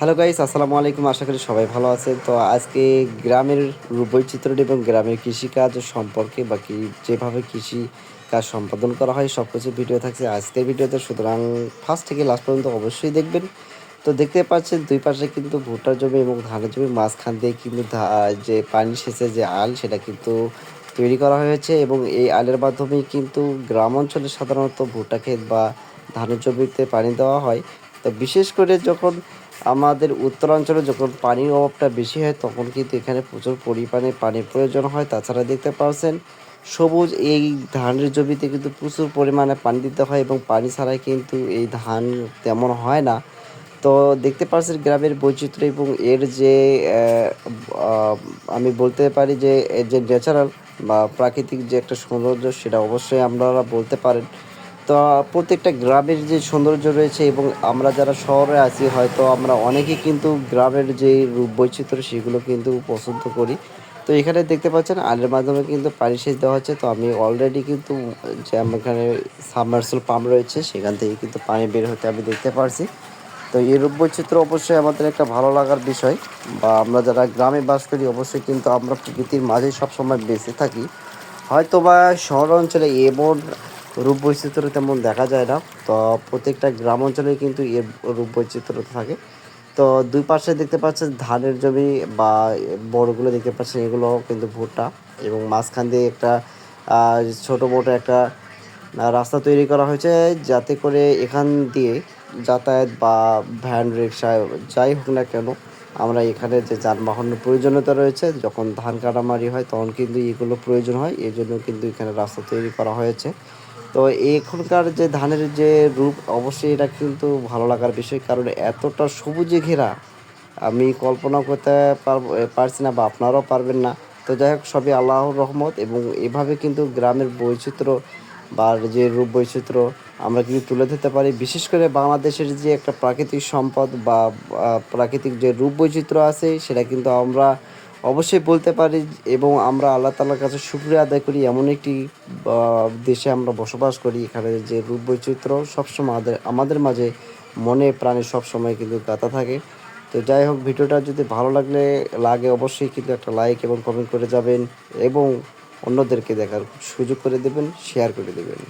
Hello guys আসসালামু আলাইকুম। আশা করি সবাই ভালো আছেন। তো আজকে গ্রামের বৈচিত্র্য এবং গ্রামের কৃষিকাজ সম্পর্কে বা কি, যেভাবে কৃষি কাজ সম্পাদন করা হয় সব কিছু ভিডিও থাকছে আজকের ভিডিওতে। সুতরাং ফার্স্ট থেকে লাস্ট পর্যন্ত অবশ্যই দেখবেন। তো দেখতে পাচ্ছেন, দুই পাশে কিন্তু ভুট্টার জমি এবং ধানের জমি, মাঝখান দিয়ে কিন্তু যে পানি সেচের যে আল, সেটা কিন্তু তৈরি করা হয়েছে এবং এই আলের মাধ্যমেই কিন্তু গ্রাম অঞ্চলে সাধারণত ভুট্টা ক্ষেত বা ধানের জমিতে পানি দেওয়া হয়। তো বিশেষ করে যখন আমাদের উত্তরাঞ্চলে যখন পানির অভাবটা বেশি হয়, তখন কিন্তু এখানে প্রচুর পরিমাণে পানির প্রয়োজন হয়। তাছাড়া দেখতে পাচ্ছেন সবুজ এই ধানের জমিতে কিন্তু প্রচুর পরিমাণে পানি দিতে হয় এবং পানি ছাড়াই কিন্তু এই ধান তেমন হয় না। তো দেখতে পাচ্ছেন গ্রামের বৈচিত্র্য এবং এর যে আমি বলতে পারি যে, এর যে ন্যাচারাল বা প্রাকৃতিক যে একটা সৌন্দর্য, সেটা অবশ্যই আপনারা বলতে পারেন। তো প্রত্যেকটা গ্রামের যে সৌন্দর্য রয়েছে এবং আমরা যারা শহরে আছি, হয়তো আমরা অনেকেই কিন্তু গ্রামের যে রূপ বৈচিত্র্য, সেগুলো কিন্তু পছন্দ করি। তো এখানে দেখতে পাচ্ছেন, আলের মাধ্যমে কিন্তু পানি সেচ দেওয়া হচ্ছে। তো আমি অলরেডি কিন্তু যে আমার এখানে সাবমার্সেল পাম্প রয়েছে, সেখান থেকে কিন্তু পানি বের হতে আমি দেখতে পারছি। তো এই রূপ বৈচিত্র্য অবশ্যই আমাদের একটা ভালো লাগার বিষয় বা আমরা যারা গ্রামে বাস করি, অবশ্যই কিন্তু আমরা প্রকৃতির মাঝে সবসময় বেঁচে থাকি। হয়তো বা শহর অঞ্চলে এমন রূপ বৈচিত্র্য তেমন দেখা যায় না। তো প্রত্যেকটা গ্রাম অঞ্চলে কিন্তু এর রূপ বৈচিত্র্য থাকে। তো দুই পাশে দেখতে পাচ্ছেন ধানের জমি বা বড়গুলো দেখতে পাচ্ছেন এগুলো কিন্তু ভুট্টা এবং মাঝখান দিয়ে একটা ছোট মোটো একটা রাস্তা তৈরি করা হয়েছে যাতে করে এখান দিয়ে যাতায়াত বা ভ্যান রিক্সা যাই হোক না কেন, আমরা এখানে যে যানবাহনের প্রয়োজনীয়তা রয়েছে, যখন ধান কাটামারি হয় তখন কিন্তু এগুলো প্রয়োজন হয়। এই জন্য কিন্তু এখানে রাস্তা তৈরি করা হয়েছে। তো এখনকার যে ধানের যে রূপ, অবশ্যই এটা কিন্তু ভালো লাগার বিষয়। কারণ এতটা সবুজে ঘেরা, আমি কল্পনা করতে পারছি না বা আপনারাও পারবেন না। তো যাই হোক, সবই আল্লাহর রহমত এবং এভাবে কিন্তু গ্রামের বৈচিত্র্য বা যে রূপ বৈচিত্র্য আমরা কিন্তু তুলে ধরতে পারি। বিশেষ করে বাংলাদেশের যে একটা প্রাকৃতিক সম্পদ বা প্রাকৃতিক যে রূপ বৈচিত্র্য আছে, সেটা কিন্তু আমরা অবশ্যই বলতে পারি এবং আমরা আল্লাহ তালার কাছে শুক্রিয়া আদায় করি। এমন একটি দেশে আমরা বসবাস করি, এখানে যে রূপ বৈচিত্র্য সবসময় আমাদের আমাদের মাঝে মনে প্রাণে সবসময় কিন্তু গাঁথা থাকে। তো যাই হোক, ভিডিওটা যদি ভালো লাগলে, লাগে অবশ্যই কিন্তু একটা লাইক এবং কমেন্ট করে যাবেন এবং অন্যদেরকে দেখার সুযোগ করে দেবেন শেয়ার করে দেবেন।